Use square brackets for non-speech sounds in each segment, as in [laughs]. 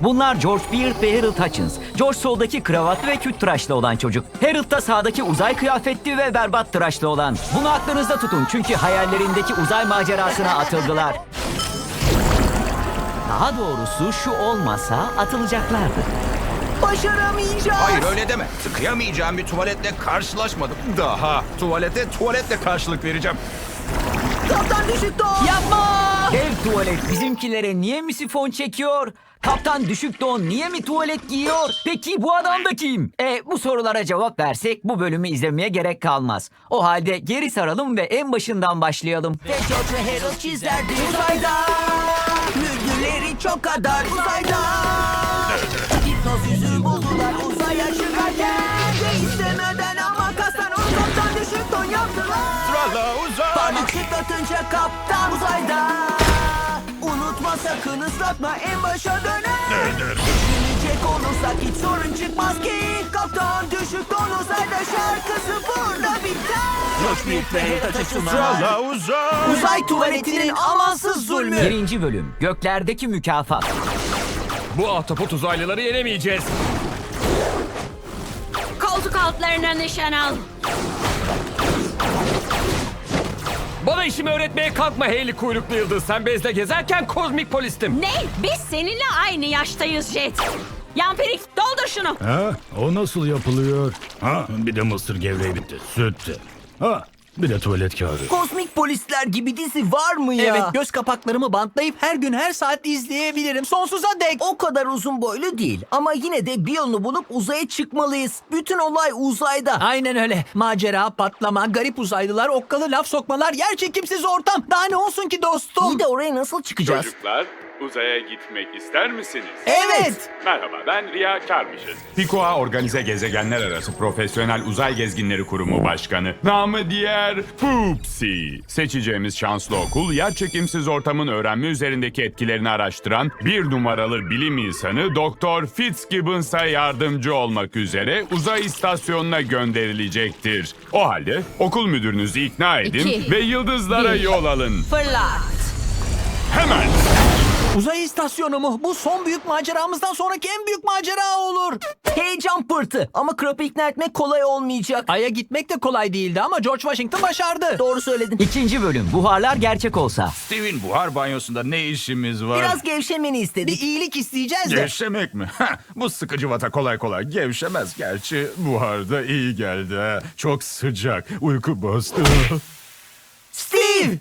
Bunlar George Beard ve Harold Hutchins. George soldaki kravatlı ve küt tıraşlı olan çocuk. Harold da sağdaki uzay kıyafetli ve berbat tıraşlı olan. Bunu aklınızda tutun çünkü hayallerindeki uzay macerasına atıldılar. Daha doğrusu şu olmasa atılacaklardı. Başaramayacağız. Hayır öyle deme. Tıkayamayacağım bir tuvaletle karşılaşmadım. Daha tuvalete tuvaletle karşılık vereceğim. Kaptan düşük don. Yapma. Dev tuvalet bizimkilere niye mi sifon çekiyor? Kaptan düşük don niye mi tuvalet giyiyor? Peki bu adam da kim? E bu sorulara cevap versek bu bölümü izlemeye gerek kalmaz. O halde geri saralım ve en başından başlayalım. Ve George Harold çizerdi uzayda. Müdürleri çok kadar uzayda. Şıklatınca kaptan uzayda. Unutma sakın ıslatma en başa döner. Düşünecek olursak hiç sorun çıkmaz ki. Kaptan düşük don uzayda şarkısı burada biter. Büyük ve Harold açısından. Uzay. Uzay tuvaletinin amansız zulmü. Birinci bölüm Göklerdeki Mükafat. Bu ahtapot uzaylıları yenemeyeceğiz. Koltuk altlarına nişan al. Bana işimi öğretmeye kalkma Hayley kuyruklu yıldız. Sen bezle gezerken kozmik polistim. Ne? Biz seninle aynı yaştayız Jet. Yampirik doldur şunu. Ha, o nasıl yapılıyor? Ha, bir de mısır gevreği bitti. Süt de. Ha, bir de tuvalet kağıdı. Kozmik polisler gibi dizi var mı ya? Evet göz kapaklarımı bantlayıp her gün her saat izleyebilirim. Sonsuza dek. O kadar uzun boylu değil ama yine de bir yolunu bulup uzaya çıkmalıyız. Bütün olay uzayda. Aynen öyle. Macera, patlama, garip uzaylılar, okkalı laf sokmalar, yer çekimsiz ortam. Daha ne olsun ki dostum? İyi de oraya nasıl çıkacağız? Çocuklar, uzaya gitmek ister misiniz? Evet. Merhaba, ben Riya Karmışız. PIKOA Organize Gezegenler Arası Profesyonel Uzay Gezginleri Kurumu Başkanı. Namı diğer Poopsi. Seçeceğimiz şanslı okul, yerçekimsiz ortamın öğrenme üzerindeki etkilerini araştıran bir numaralı bilim insanı Doktor Fitzgibbons'a yardımcı olmak üzere uzay istasyonuna gönderilecektir. O halde okul müdürünüzü ikna edin İki, ve yıldızlara bir. yol alın. Fırlat. Hemen! Uzay istasyonu mu? Bu son büyük maceramızdan sonraki en büyük macera olur. Heyecan pırtı ama Krap'ı ikna etmek kolay olmayacak. Ay'a gitmek de kolay değildi ama George Washington başardı. Doğru söyledin. İkinci bölüm Buharlar gerçek olsa. Steve'in buhar banyosunda ne işimiz var? Biraz gevşemeni Bir istedik. iyilik isteyeceğiz de. Gevşemek mi? Ha, Bu sıkıcı vata kolay kolay gevşemez gerçi. Buharda iyi geldi ha. Çok sıcak. Uyku bastı. Steve!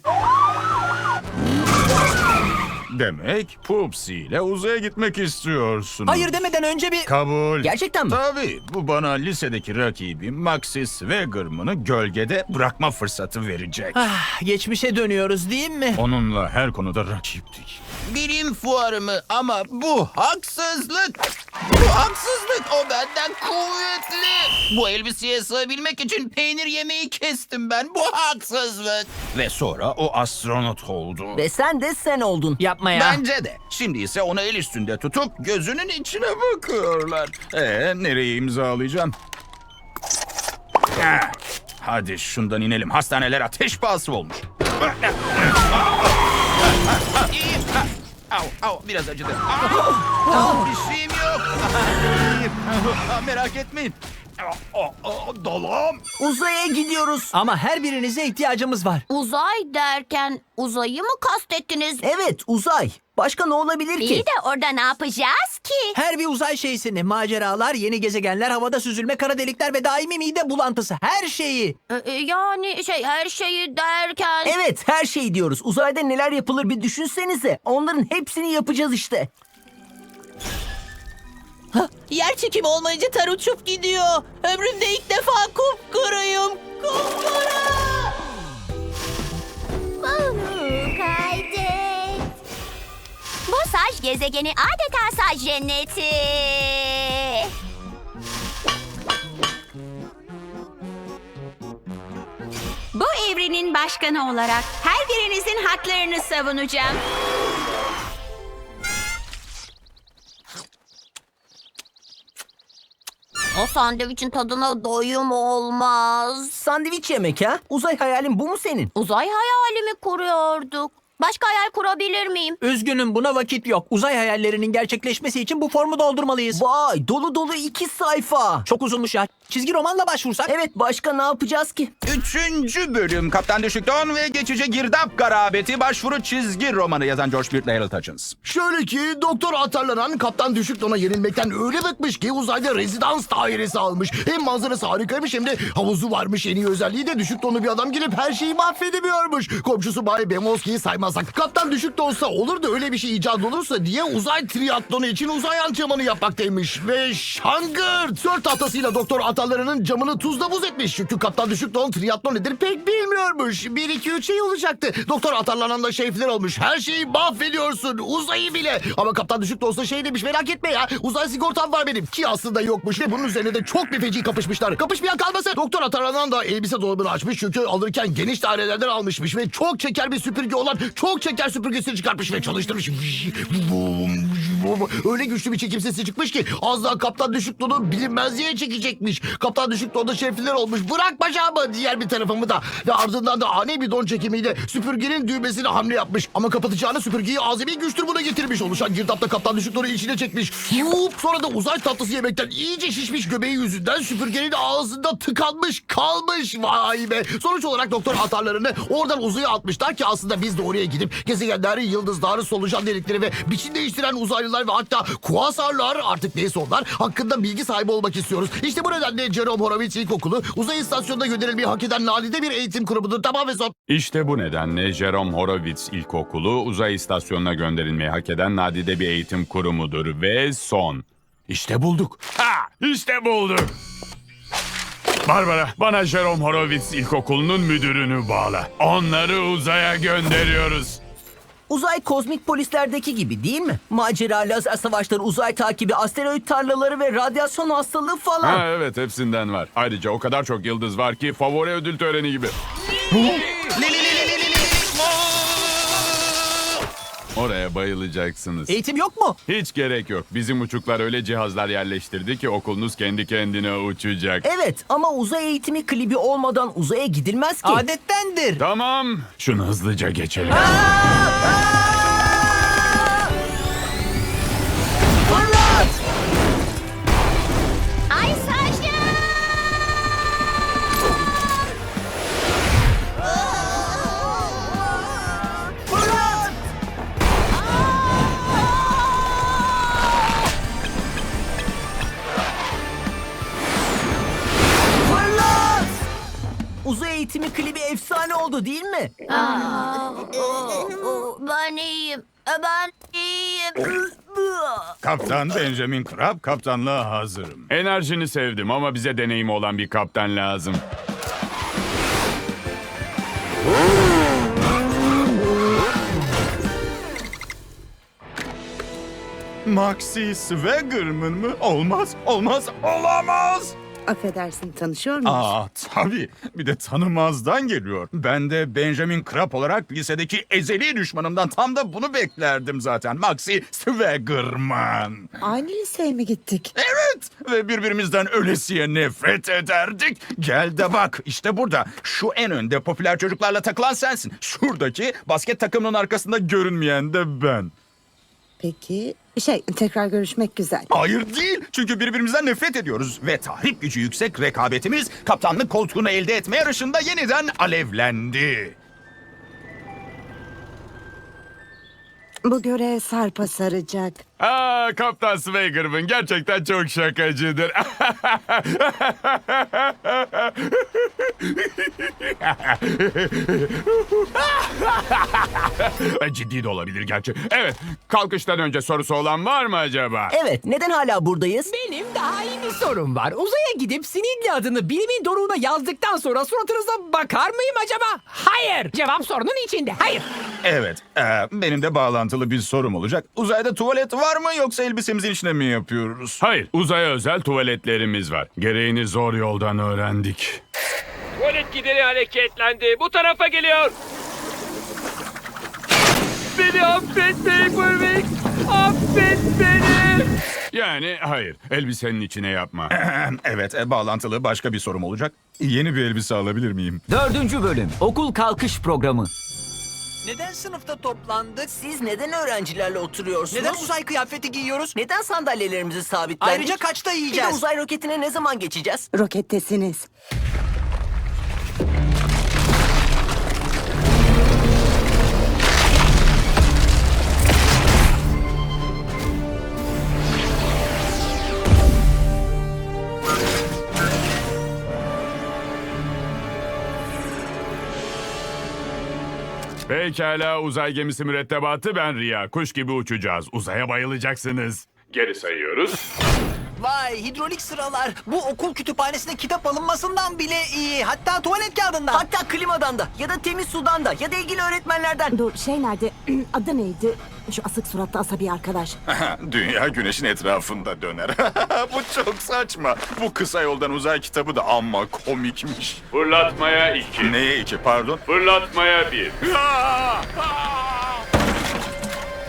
Demek Pupsi ile uzaya gitmek istiyorsun. Hayır demeden önce bir... Kabul. Gerçekten mi? Tabii. Bu bana lisedeki rakibim Maxis Wegerman'ı gölgede bırakma fırsatı verecek. Ah, geçmişe dönüyoruz değil mi? Onunla her konuda rakiptik. Bilim fuarı mı? Ama bu haksızlık. Bu haksızlık. O benden kuvvetli. Bu elbiseye sığabilmek için peynir yemeği kestim ben. Bu haksızlık. Ve sonra o astronot oldu. Ve sen de sen oldun. Yapma ya. Bence de. Şimdi ise onu el üstünde tutup gözünün içine bakıyorlar. Ee, nereye imzalayacağım? Ah, Hadi şundan inelim. Hastaneler ateş pahası olmuş. Au, au, biraz acıdı. Au, au, bir şeyim yok. İyiyim. [laughs] Merak etmeyin. Oh, oh, Dolam. Uzaya gidiyoruz. Ama her birinize ihtiyacımız var. Uzay derken uzayı mı kastettiniz? Evet uzay. Başka ne olabilir ki? İyi de orada ne yapacağız ki? Her bir uzay şeysini, maceralar, yeni gezegenler, havada süzülme, kara delikler ve daimi mide bulantısı. Her şeyi. Ee, yani şey her şeyi derken... Evet her şey diyoruz. Uzayda neler yapılır bir düşünsenize. Onların hepsini yapacağız işte. Yer çekimi olmayınca ter uçup gidiyor. Ömrümde ilk defa kupkuruyum. Kupkuru. Saç gezegeni adeta saç cenneti. Bu evrenin başkanı olarak her birinizin haklarını savunacağım. O sandviçin tadına doyum olmaz. Sandviç yemek ha? Uzay hayalin bu mu senin? Uzay hayalimi kuruyorduk. Başka hayal kurabilir miyim? Üzgünüm buna vakit yok. Uzay hayallerinin gerçekleşmesi için bu formu doldurmalıyız. Vay dolu dolu iki sayfa. Çok uzunmuş ya. Çizgi romanla başvursak. Evet başka ne yapacağız ki? Üçüncü bölüm Kaptan Düşükton ve Geçici Girdap Garabeti başvuru çizgi romanı yazan George Beard ile Harold Hutchins. Şöyle ki doktor atarlanan kaptan düşük dona yenilmekten öyle bıkmış ki uzayda rezidans dairesi almış. Hem manzarası harikaymış hem de havuzu varmış. En iyi özelliği de düşük donlu bir adam gelip her şeyi mahvedemiyormuş. Komşusu Bay Bemoski'yi saymazsak. Kaptan düşük de olsa olur da öyle bir şey icat olursa diye uzay triatlonu için uzay antrenmanı yapmaktaymış. Ve şangır sör tahtasıyla doktor atarlarının camını tuzla buz etmiş. Çünkü kaptan düşük don triatlon nedir pek bilmiyormuş. 1 2 3 şey olacaktı. Doktor atarlanan da şefler olmuş. Her şeyi mahvediyorsun. Uzayı bile. Ama kaptan düşük de olsa şey demiş merak etme ya. Uzay sigortam var benim. Ki aslında yokmuş ve bunun üzerine de çok bir feci kapışmışlar. Kapışmayan kalmasın. Doktor atarlanan da elbise dolabını açmış. Çünkü alırken geniş dairelerden almışmış. Ve çok çeker bir süpürge olan çok çeker süpürgesini çıkartmış ve çalıştırmış. Öyle güçlü bir çekim sesi çıkmış ki az daha kaptan düşük donu bilinmezliğe çekecekmiş. Kaptan düşük donda şefler olmuş. Bırak bacağımı diğer bir tarafımı da. Ve ardından da ani bir don çekimiyle süpürgenin düğmesine hamle yapmış. Ama kapatacağını süpürgeyi azami güç durumuna getirmiş. Oluşan girdapta kaptan düşük donu içine çekmiş. Yup, sonra da uzay tatlısı yemekten iyice şişmiş göbeği yüzünden süpürgenin ağzında tıkanmış kalmış. Vay be. Sonuç olarak doktor atarlarını oradan uzaya atmışlar ki aslında biz de oraya gidip gezegenleri, yıldızları, solucan delikleri ve biçim değiştiren uzaylılar ve hatta kuasarlar artık neyse onlar hakkında bilgi sahibi olmak istiyoruz. İşte bu nedenle Jerome Horowitz İlkokulu uzay istasyonuna gönderilmeyi hak eden nadide bir eğitim kurumudur. Tamam ve son. İşte bu nedenle Jerome Horowitz İlkokulu uzay istasyonuna gönderilmeyi hak eden nadide bir eğitim kurumudur ve son. İşte bulduk. Ha! İşte bulduk. Barbara, bana Jerome Horowitz İlkokulu'nun müdürünü bağla. Onları uzaya gönderiyoruz. Uzay kozmik polislerdeki gibi değil mi? Macera, lazer savaşları, uzay takibi, asteroid tarlaları ve radyasyon hastalığı falan. Ha evet hepsinden var. Ayrıca o kadar çok yıldız var ki favori ödül töreni gibi. Oraya bayılacaksınız. Eğitim yok mu? Hiç gerek yok. Bizim uçuklar öyle cihazlar yerleştirdi ki okulunuz kendi kendine uçacak. Evet ama uzay eğitimi klibi olmadan uzaya gidilmez ki. Adettendir. Tamam. Şunu hızlıca geçelim. Ay Kaptan Benjamin Krab kaptanlığa hazırım. Enerjini sevdim ama bize deneyimi olan bir kaptan lazım. Maxi Swaggerman mı? Olmaz, olmaz, olamaz. Affedersin tanışıyor muyuz? Aa tabii. Bir de tanımazdan geliyor. Ben de Benjamin Krab olarak lisedeki ezeli düşmanımdan tam da bunu beklerdim zaten. Maxi Swaggerman. Aynı liseye mi gittik? Evet ve birbirimizden ölesiye nefret ederdik. Gel de bak işte burada. Şu en önde popüler çocuklarla takılan sensin. Şuradaki basket takımının arkasında görünmeyen de ben. Peki şey tekrar görüşmek güzel. Hayır değil. Çünkü birbirimizden nefret ediyoruz. Ve tahrip gücü yüksek rekabetimiz kaptanlık koltuğunu elde etme yarışında yeniden alevlendi. Bu görev sarpa saracak. Aa, Kaptan Swaggerman gerçekten çok şakacıdır. [laughs] E, Ciddi de olabilir gerçi. Evet, kalkıştan önce sorusu olan var mı acaba? Evet neden hala buradayız? Benim daha iyi bir sorum var. Uzaya gidip Sinidli adını bilimin doruğuna yazdıktan sonra suratınıza bakar mıyım acaba? Hayır. Cevap sorunun içinde. Hayır. Evet, e, benim de bağlantılı bir sorum olacak. Uzayda tuvalet var mı yoksa elbisemizin içine mi yapıyoruz? Hayır, uzaya özel tuvaletlerimiz var. Gereğini zor yoldan öğrendik. Tuvalet gideri hareketlendi. Bu tarafa geliyor. Beni affet Paperwing. Affet beni. Yani hayır. Elbisenin içine yapma. [clears throat] evet, e, bağlantılı başka bir sorum olacak. Yeni bir elbise alabilir miyim? Dördüncü bölüm okul kalkış programı. Neden sınıfta toplandık? Siz neden öğrencilerle oturuyorsunuz? Neden uzay kıyafeti giyiyoruz? Neden sandalyelerimizi sabitlendik? Ayrıca kaçta yiyeceğiz? Bir de uzay roketine ne zaman geçeceğiz? Rokettesiniz. Pekala uzay gemisi mürettebatı ben Riya. Kuş gibi uçacağız. Uzaya bayılacaksınız. Geri sayıyoruz. Vay hidrolik sıralar. Bu okul kütüphanesine kitap alınmasından bile iyi. Hatta tuvalet kağıdından. Hatta klimadan da. Ya da temiz sudan da. Ya da ilgili öğretmenlerden. Dur şey nerede? [clears throat] Adı neydi? Şu asık suratlı asabi arkadaş. [laughs] Dünya güneşin etrafında döner. [laughs] Bu çok saçma. Bu kısa yoldan uzay kitabı da amma komikmiş. Fırlatmaya iki. Neye iki pardon? Fırlatmaya bir. [laughs]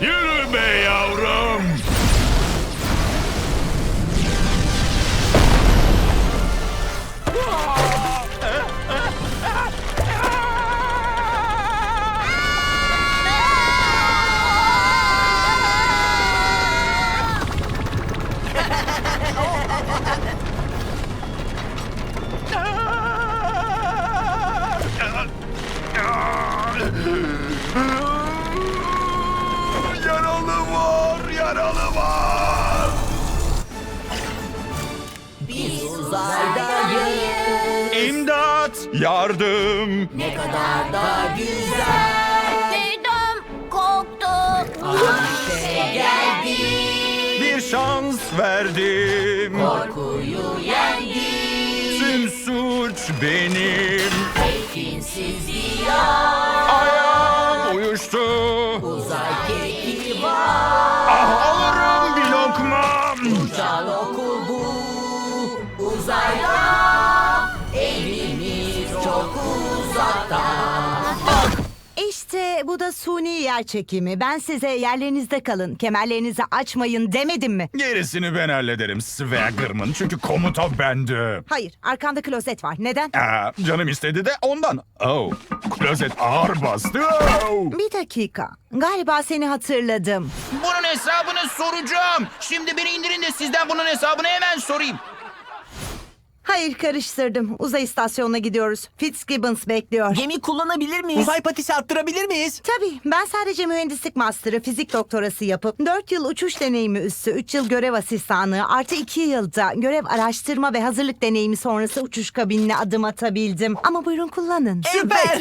Yürü be yavrum. Benim. Ayağım Bu da suni yer çekimi. Ben size yerlerinizde kalın, kemerlerinizi açmayın demedim mi? Gerisini ben hallederim Swaggerman. Çünkü komuta bende. Hayır, arkanda klozet var. Neden? Aa, canım istedi de ondan. Oh, klozet ağır bastı. Oh. Bir dakika. Galiba seni hatırladım. Bunun hesabını soracağım. Şimdi beni indirin de sizden bunun hesabını hemen sorayım. Hayır karıştırdım. Uzay istasyonuna gidiyoruz. Fitzgibbons bekliyor. Gemi kullanabilir miyiz? Uzay patisi attırabilir miyiz? Tabii ben sadece mühendislik master'ı fizik doktorası yapıp 4 yıl uçuş deneyimi üstü 3 yıl görev asistanlığı artı 2 yılda görev araştırma ve hazırlık deneyimi sonrası uçuş kabinine adım atabildim. Ama buyurun kullanın. Süper.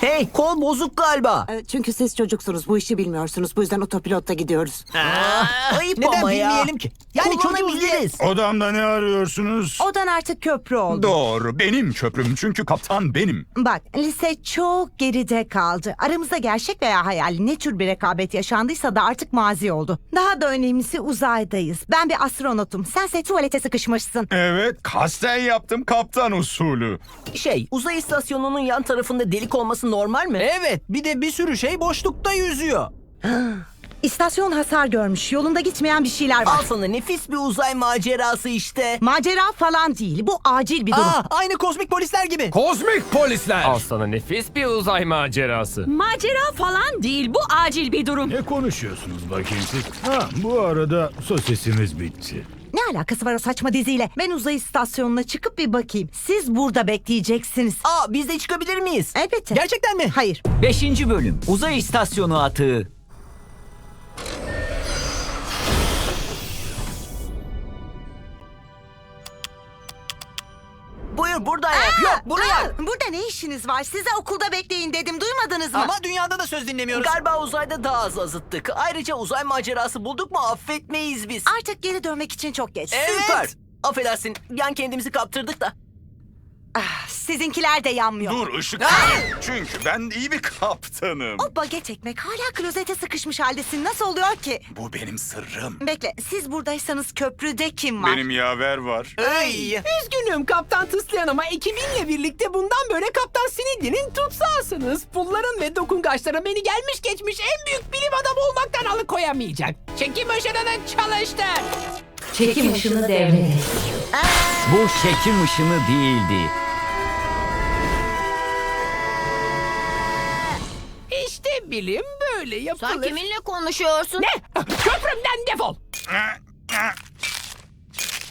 Hey kol bozuk galiba. Ee, Çünkü siz çocuksunuz bu işi bilmiyorsunuz. Bu yüzden otopilotta gidiyoruz. Ayıp Neden ama ya. bilmeyelim ki? Yani çocuğuz. Odamda ne arıyorsunuz? Odan artık köprü oldu. Doğru, benim köprüm çünkü kaptan benim. Bak lise çok geride kaldı. Aramızda gerçek veya hayali ne tür bir rekabet yaşandıysa da artık mazi oldu. Daha da önemlisi uzaydayız. Ben bir astronotum. Sense tuvalete sıkışmışsın. Evet, kasten yaptım kaptan usulü. Şey uzay istasyonunun yan tarafında delik olması normal mi? Evet bir de bir sürü şey boşlukta yüzüyor. [gasps] İstasyon hasar görmüş. Yolunda gitmeyen bir şeyler var. Al sana nefis bir uzay macerası işte. Macera falan değil. Bu acil bir durum. Aa, aynı kozmik polisler gibi. Kozmik polisler. Al sana nefis bir uzay macerası. Macera falan değil. Bu acil bir durum. Ne konuşuyorsunuz bakayım siz? Ha, bu arada sosisimiz bitti. Ne alakası var o saçma diziyle? Ben uzay istasyonuna çıkıp bir bakayım. Siz burada bekleyeceksiniz. Aa biz de çıkabilir miyiz? Elbette. Gerçekten mi? Hayır. Beşinci bölüm uzay istasyonu atığı. Burada ne işiniz var? Size okulda bekleyin dedim. Duymadınız mı? Ama dünyada da söz dinlemiyoruz. Galiba uzayda daha az azıttık. Ayrıca uzay macerası bulduk mu affetmeyiz biz. Artık geri dönmek için çok geç. Evet. Süper. Affedersin. Yan kendimizi kaptırdık da. Ah, Sizinkiler de yanmıyor. Dur ışık. Çünkü ben iyi bir kaptanım. O baget ekmek hala klozete sıkışmış haldesin. Nasıl oluyor ki? Bu benim sırrım. Bekle siz buradaysanız köprüde kim var? Benim yaver var. Ey! Üzgünüm Kaptan Tıslayan ama ekibinle birlikte bundan böyle Kaptan Sinidli'nin tutsağısınız. Pulların ve dokungaçların beni gelmiş geçmiş en büyük bilim adamı olmaktan alıkoyamayacak. Çekim ışınını çalıştır. Çekim ışını devrede. Bu çekim ışını değildi. Bilim böyle yapılır. Sen kiminle konuşuyorsun? Ne? Köprümden defol.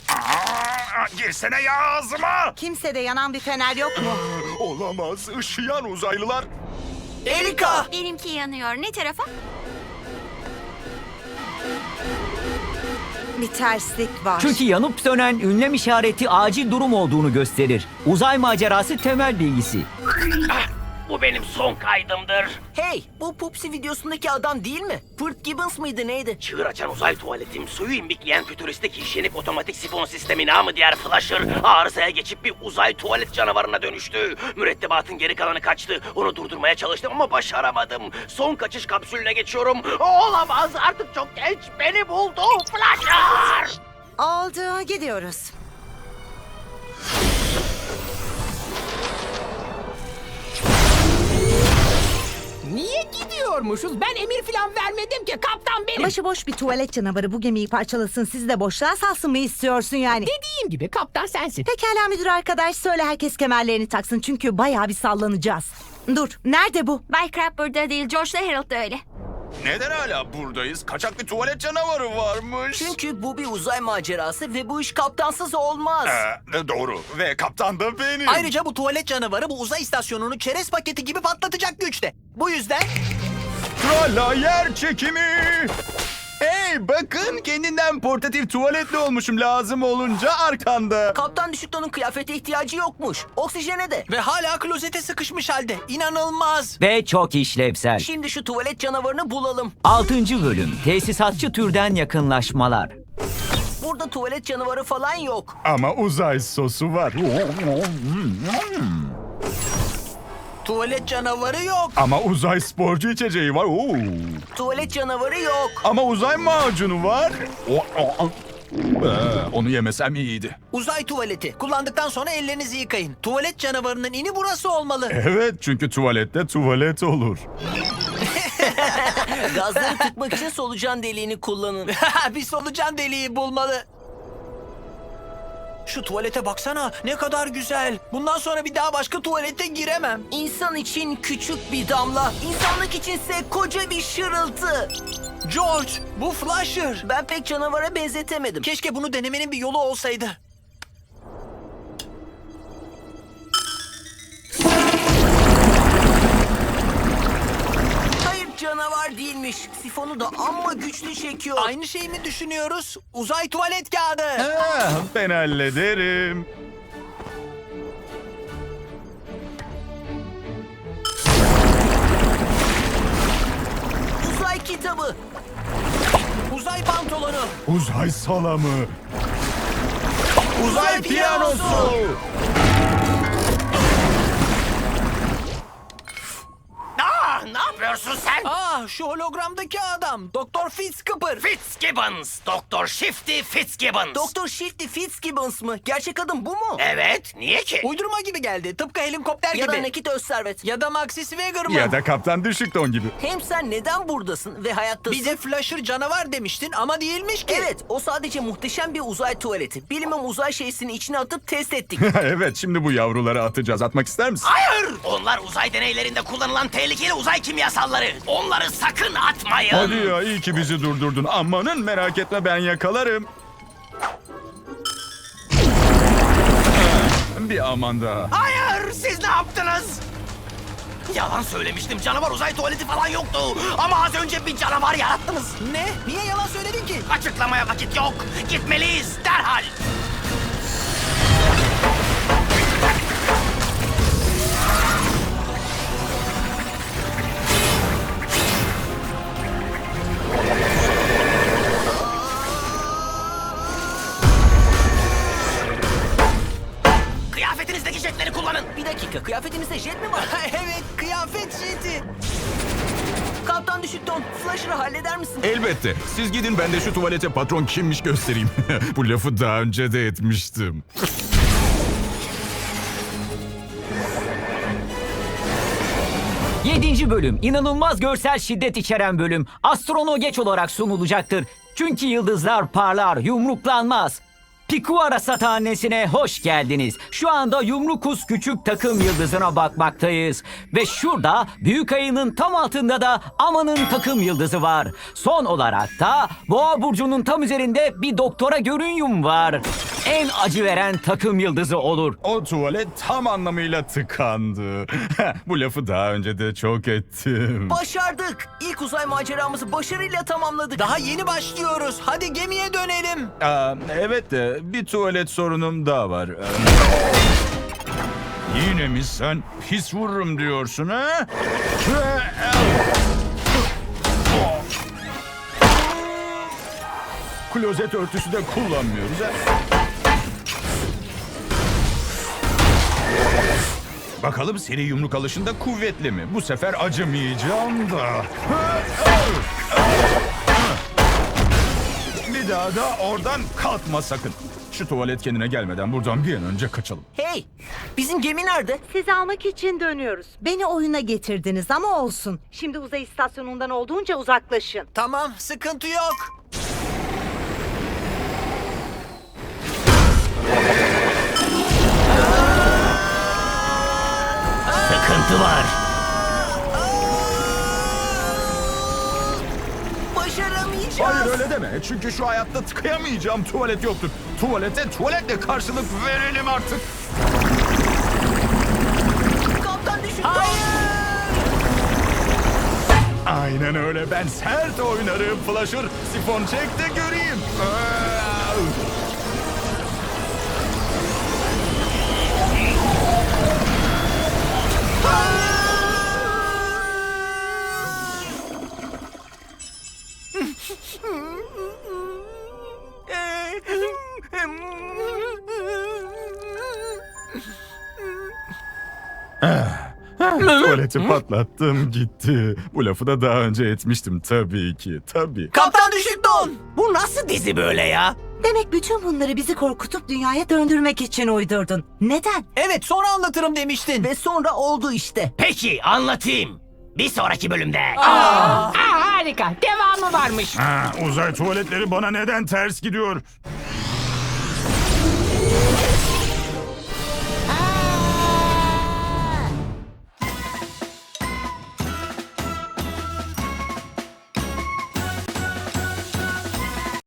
Aa, girsene ya ağzıma. Kimsede yanan bir fener yok mu? [gasps] Olamaz. Işıyan uzaylılar. Erika! Benimki yanıyor. Ne tarafa? Bir terslik var. Çünkü yanıp sönen ünlem işareti acil durum olduğunu gösterir. Uzay macerası temel bilgisi. [laughs] Bu benim son kaydımdır. Hey, bu Pupsi videosundaki adam değil mi? Pırt Gibbons mıydı neydi? Çığır açan uzay tuvaletim, suyu imbikleyen fütüristik hijyenik otomatik sifon sistemi namı diğer Flasher arızaya geçip bir uzay tuvalet canavarına dönüştü. Mürettebatın geri kalanı kaçtı. Onu durdurmaya çalıştım ama başaramadım. Son kaçış kapsülüne geçiyorum. Olamaz artık çok geç. Beni buldu Flasher. Oldu gidiyoruz. Niye gidiyormuşuz? Ben emir falan vermedim ki kaptan benim. Başıboş bir tuvalet canavarı bu gemiyi parçalasın sizi de boşluğa salsın mı istiyorsun yani? Dediğim gibi kaptan sensin. Pekala müdür arkadaş söyle herkes kemerlerini taksın çünkü bayağı bir sallanacağız. Dur nerede bu? Bay Crab burada değil. George'la Harold da öyle. Neden hala buradayız? Kaçak bir tuvalet canavarı varmış. Çünkü bu bir uzay macerası ve bu iş kaptansız olmaz. Ee, doğru. Ve kaptan da benim. Ayrıca bu tuvalet canavarı bu uzay istasyonunu çerez paketi gibi patlatacak güçte. Bu yüzden Tralla yer çekimi. Hey bakın kendinden portatif tuvaletli olmuşum lazım olunca arkanda. Kaptan Düşükton'un kıyafete ihtiyacı yokmuş. Oksijene de. Ve hala klozete sıkışmış halde. İnanılmaz. Ve çok işlevsel. Şimdi şu tuvalet canavarını bulalım. 6. bölüm Tesisatçı türden yakınlaşmalar. Burada tuvalet canavarı falan yok. Ama uzay sosu var. Tuvalet canavarı yok. Ama uzay sporcu içeceği var. Oo. Tuvalet canavarı yok. Ama uzay macunu var. Ee, onu yemesem iyiydi. Uzay tuvaleti. Kullandıktan sonra ellerinizi yıkayın. Tuvalet canavarının ini burası olmalı. [laughs] Evet çünkü tuvalette tuvalet olur. [laughs] Gazları tutmak için solucan deliğini kullanın. [laughs] bir solucan deliği bulmalı. Şu tuvalete baksana ne kadar güzel. Bundan sonra bir daha başka tuvalete giremem. İnsan için küçük bir damla, insanlık içinse koca bir şırıltı. George, bu Flasher. Ben pek canavara benzetemedim. Keşke bunu denemenin bir yolu olsaydı. Canavar değilmiş. Sifonu da amma güçlü çekiyor. Aynı şeyi mi düşünüyoruz? Uzay tuvalet kağıdı. Ah, ben hallederim. Uzay kitabı. Uzay pantolonu. Uzay salamı. Uzay piyanosu. Aa, ne yapıyorsun sen? Aa şu hologramdaki adam. Doktor Fitzcooper. Fitzgibbons, Doktor Shifty Fitzgibbons. Doktor Shifty Fitzgibbons mı? Gerçek adım bu mu? Evet, niye ki? Uydurma gibi geldi. Tıpkı helikopter Ya gibi. da Nakit Özservet. Ya da Maxis Weger mı? Ya da kaptan düşükton gibi. Hem sen neden buradasın ve hayattasın? Bir de Flasher canavar demiştin ama değilmiş ki. Evet o sadece muhteşem bir uzay tuvaleti. Bilimum uzay şeysini içine atıp test ettik. [laughs] evet şimdi bu yavruları atacağız. Atmak ister misin? Hayır! Onlar uzay deneylerinde kullanılan tehlikeli uzay kimyasalları. Onları sakın atmayın. Hadi ya iyi ki bizi durdurdun. Amanın merak etme ben yakalarım. Bir aman daha. Hayır! Siz ne yaptınız? Yalan söylemiştim. Canavar uzay tuvaleti falan yoktu. Ama az önce bir canavar yarattınız. ne? Niye yalan söyledin ki? Açıklamaya vakit yok. Gitmeliyiz derhal. Elbette. Siz gidin ben de şu tuvalete patron kimmiş göstereyim. [laughs] Bu lafı daha önce de etmiştim. Yedinci bölüm inanılmaz görsel şiddet içeren bölüm Astrono geç olarak sunulacaktır. Çünkü yıldızlar parlar, yumruklanmaz. Pikuara Rasathanesi'ne hoş geldiniz. Şu anda Yumrukuz küçük takım yıldızına bakmaktayız. Ve şurada büyük ayının tam altında da Aman'ın takım yıldızı var. Son olarak da Boğa Burcu'nun tam üzerinde bir doktora görünyum var. En acı veren takım yıldızı olur. O tuvalet tam anlamıyla tıkandı. [laughs] Bu lafı daha önce de çok ettim. Başardık. İlk uzay maceramızı başarıyla tamamladık. Daha yeni başlıyoruz. Hadi gemiye dönelim. Aa, evet de bir tuvalet sorunum daha var. Ee, Yine mi sen pis vururum diyorsun ha? Klozet örtüsü de kullanmıyoruz ha. Bakalım seri yumruk alışında kuvvetli mi? Bu sefer acımayacağım da. Bir daha da oradan kalkma sakın. Şu tuvalet kendine gelmeden buradan bir an önce kaçalım. Hey, bizim gemi nerede? Sizi almak için dönüyoruz. Beni oyuna getirdiniz ama olsun. Şimdi uzay istasyonundan olduğunca uzaklaşın. Tamam, sıkıntı yok. Sıkıntı var. Öyle deme. Çünkü şu hayatta tıkayamayacağım tuvalet yoktur. Tuvalete tuvaletle karşılık verelim artık. Kaptan düşük Aynen öyle. Ben sert oynarım. Flasher sifon çek de göreyim. Aa! Tuvaleti patlattım gitti. Bu lafı da daha önce etmiştim tabii ki. Tabii. Kaptan düşük don. Bu nasıl dizi böyle ya? Demek bütün bunları bizi korkutup dünyaya döndürmek için uydurdun. Neden? Evet sonra anlatırım demiştin. Ve sonra oldu işte. Peki anlatayım. Bir sonraki bölümde. Aa, harika. Devamı varmış. Ha, uzay tuvaletleri bana neden ters gidiyor?